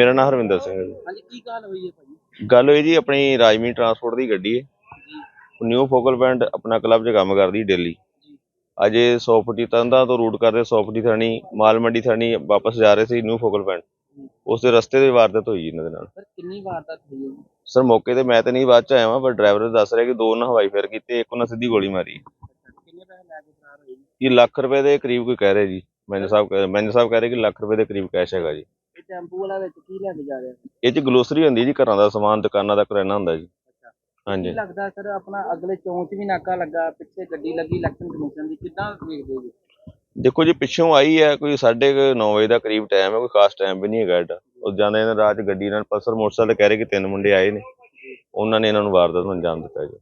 ਮੇਰਾ ਨਾਮ ਹਰਵਿੰਦਰ ਸਿੰਘ ਹੈ ਜੀ। ਹਾਂਜੀ ਕੀ ਗੱਲ ਹੋਈ ਹੈ ਭਾਜੀ? ਗੱਲ ਹੋਈ ਜੀ ਆਪਣੀ ਰਾਜਮੀ ਟਰਾਂਸਪੋਰਟ ਦੀ ਗੱਡੀ ਹੈ। ਜੀ। ਨਿਊ ਫੋਕਲ ਪੁਆਇੰਟ ਆਪਣਾ ਕਲੱਬ 'ਚ ਕੰਮ ਕਰਦੀ ਡੇਲੀ ਅਜੇ 100 ਫੁੱਟੀ ਤੰਦਾ ਤੋਂ ਰੂਟ ਕਰਦੇ 100 ਫੁੱਟੀ ਥਾਣੀ ਮਾਲ ਮੰਡੀ ਥਾਣੀ ਵਾਪਸ ਜਾ ਰਹੇ ਸੀ ਨਿਊ ਫੋਕਲ ਪੁਆਇੰਟ ਉਸ ਦੇ ਰਸਤੇ ਦੇ ਵਾਰਦਾਤ ਹੋਈ ਇਹਨਾਂ ਦੇ ਨਾਲ। ਸਰ ਕਿੰਨੀ ਵਾਰਦਾਤ ਹੋਈ ਹੈ ਸਰ ਮੌਕੇ ਤੇ ਮੈਂ ਤੇ ਨਹੀਂ ਬਾਅਦ ਚ ਆਇਆ ਵਾਂ ਪਰ ਡਰਾਈਵਰ ਦੱਸ ਰਿਹਾ ਕਿ ਦੋ ਉਹਨਾਂ ਹਵਾਈ ਫੇਰ ਕੀਤੇ ਇੱਕ ਉਹਨਾਂ ਸਿੱਧੀ ਗੋਲੀ ਮਾਰੀ। ਕਿੰਨੇ ਪੈਸੇ ਲੈ ਕੇ ਫਰਾਰ ਹੋਏ ਜੀ? ਇਹ ਲੱਖ ਰੁਪਏ ਦੇ ਕਰੀਬ ਕੋਈ ਕਹਿ ਰਹੇ ਜੀ। ਮੈਨੇਜਰ ਸਾਹਿਬ ਮੈਨੇਜਰ ਸਾਹਿਬ ਕਹਿ ਰਹੇ ਕਿ ਲੱਖ ਰੁਪਏ ਦੇ ਕਰੀਬ ਕੈਸ਼ ਹੈਗਾ ਜੀ। ਟੈਂਪੂ ਵਾਲਾ ਵਿੱਚ ਕੀ ਲੈ ਕੇ ਜਾ ਰਿਹਾ ਇਹ ਚ ਗਲੋਸਰੀ ਹੁੰਦੀ ਜੀ ਘਰਾਂ ਦਾ ਸਮਾਨ ਦੁਕਾਨਾਂ ਦਾ ਕਰਿਆਨਾ ਹੁੰਦਾ ਜੀ। ਹਾਂਜੀ। ਲੱਗਦਾ ਸਰ ਆਪਣਾ ਅਗਲੇ ਚੌਂਚ ਵੀ ਨਾਕਾ ਲੱਗਾ ਪਿੱਛੇ ਗੱਡੀ ਲੱਗੀ ਇਲੈਕਸ਼ਨ ਕਮਿਸ਼ਨ ਦੀ ਕਿੱਦਾਂ ਵੇਖਦੇ ਜੀ? ਦੇਖੋ ਜੀ ਪਿੱਛੋਂ ਆਈ ਹੈ ਕੋਈ 9:30 ਵਜੇ ਦਾ ਕਰੀਬ ਟਾਈਮ ਹੈ ਕੋਈ ਖਾਸ ਟਾਈਮ ਵੀ ਨਹੀਂ ਹੈਗਾ ਏਡਾ ਉਹ ਜਾਂਦੇ ਨੇ ਰਾਤ ਗੱਡੀ ਨਾਲ ਪਲਸਰ ਮੋਟਰਸਾਈਕਲ ਕਹਿ ਰਹੇ ਕਿ ਤਿੰਨ ਮੁੰਡੇ ਆਏ ਨੇ। ਉਹਨਾਂ ਨੇ ਇਹਨਾਂ ਨੂੰ ਵਾਰਦਾਤ ਨੂੰ ਅੰਜਾਮ ਦਿੱਤਾ ਜੀ।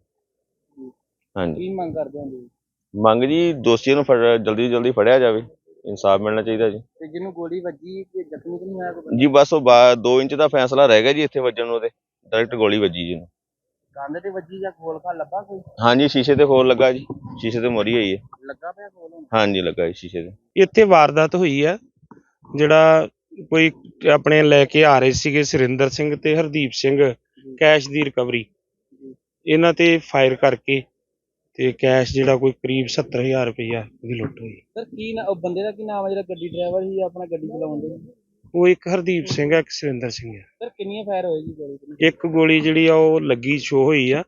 ਹਾਂਜੀ। ਕੀ ਮੰਗ ਕਰਦੇ ਹੋ ਜੀ? ਮੰਗ ਜੀ ਦੋਸ਼ੀਆਂ ਨੂੰ ਫੜ ਜਲਦੀ ਤੋਂ ਜਲਦੀ ਫੜਿਆ ਜਾਵੇ। ਇਨਸਾਫ ਮਿਲਣਾ ਚਾਹੀਦਾ ਜੀ। ਤੇ ਜਿਹਨੂੰ ਗੋਲੀ ਵੱਜੀ ਤੇ ਜ਼ਖਮੀ ਤਾਂ ਨਹੀਂ ਹੋਇਆ ਕੋਈ? ਜੀ ਬਸ ਉਹ 2 ਇੰਚ ਦਾ ਫੈਸਲਾ ਰਹਿ ਗਿਆ ਜੀ ਇੱਥੇ ਵੱਜਣ ਨੂੰ ਉਹਦੇ। ਡਾਇਰੈਕਟ ਗੋਲੀ ਵੱਜੀ ਜੀ ਨੂੰ ਕੰਧ ਤੇ ਵੱਜੀ ਜਾਂ ਖੋਲ ਖਾ ਲੱਭਾ ਕੋਈ? ਹਾਂਜੀ ਸ਼ੀਸ਼ੇ ਤੇ ਖੋਲ ਲੱਗਾ ਜੀ। ਸ਼ੀਸ਼ੇ ਤੇ ਮੋਰੀ ਹੋਈ ਹੈ। ਲੱਗਾ ਪਿਆ ਖੋਲ ਹੁਣ? ਹਾਂਜੀ ਲੱਗਾ ਜੀ ਸ਼ੀਸ਼ੇ ਤੇ। ਇੱਥੇ ਵਾਰਦਾਤ ਹੋਈ ਹੈ ਜਿਹੜਾ ਕੋਈ ਆਪਣੇ ਲੈ ਕੇ ਆ ਰਹੇ ਸੀਗੇ ਸੁਰਿੰਦਰ ਸਿੰਘ ਤੇ ਹਰਦੀਪ ਸਿੰਘ ਕੈਸ਼ ਦੀ ਰਿਕਵਰੀ। ਇਹਨਾਂ ਤੇ ਫਾਇਰ ਕਰਕੇ ਤੇ ਕੈਸ਼ ਜਿਹੜਾ ਕੋਈ ਕਰੀਬ 70000 ਰੁਪਇਆ ਦੀ ਲੁੱਟ ਹੋਈ। ਸਰ ਕੀ ਨਾ ਉਹ ਬੰਦੇ ਦਾ ਕੀ ਨਾਮ ਹੈ ਜਿਹੜਾ ਗੱਡੀ ਡਰਾਈਵਰ ਸੀ ਆਪਣਾ ਗੱਡੀ ਚਲਾਉਂਦੇ ਉਹ ਇੱਕ ਹਰਦੀਪ ਸਿੰਘ ਹੈ ਇੱਕ ਸੁਰਿੰਦਰ ਸਿੰਘ ਹੈ ਸਰ ਕਿੰਨੀਆਂ ਫਾਇਰ ਹੋਏ ਜੀ ਗੋਲੀ ਇੱਕ ਗੋਲੀ ਜਿਹੜੀ ਆ ਉਹ ਲੱਗੀ ਸ਼ੋ ਹੋਈ ਆ।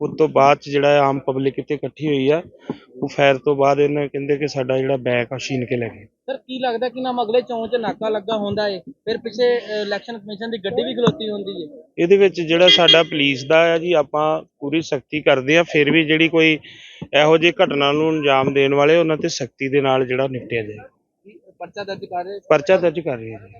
ਉਸ ਤੋਂ ਬਾਅਦ ਚ ਜਿਹੜਾ ਆਮ ਪਬਲਿਕ ਇੱਥੇ ਇਕੱਠੀ ਹੋਈ ਆ ਉਹ ਫਾਇਰ ਤੋਂ ਬਾਅਦ ਇਹਨਾਂ ਕਹਿੰਦੇ ਕਿ ਸਾਡਾ ਜਿਹੜਾ ਬੈਗ ਆ ਛੀਨ ਕੇ ਲੈ ਗਏ। ਸਰ ਕੀ ਲੱਗਦਾ ਕਿ ਨਾਮ ਅਗਲੇ ਚੌਂਚ 'ਚ ਨਾਕਾ ਲੱਗਾ ਹੁੰਦਾ ਏ? ਫਿਰ ਪਿੱਛੇ ਇਲੈਕਸ਼ਨ ਕਮਿਸ਼ਨ ਦੀ ਗੱਡੀ ਵੀ ਖਲੋਤੀ ਹੁੰਦੀ ਏ। ਇਹਦੇ ਵਿੱਚ ਜਿਹੜਾ ਸਾਡਾ ਪੁਲਿਸ ਦਾ ਆ ਜੀ ਆਪਾਂ ਪੂਰੀ ਸਖਤੀ ਕਰਦੇ ਆ ਫਿਰ ਵੀ ਜਿਹੜੀ ਕੋਈ ਇਹੋ ਜਿਹੀ ਘਟਨਾ ਨੂੰ ਅੰਜਾਮ ਦੇਣ ਵਾਲੇ ਉਹਨਾਂ ਤੇ ਸਖਤੀ ਦੇ ਨਾਲ ਜਿਹੜਾ ਨਿਪਟਿਆ ਜਾਏ। ਪਰਚਾ ਦਰਜ ਕਰ ਰਹੇ ਪਰਚਾ ਦਰਜ ਕਰ ਰਹੇ ਆ ਜੀ।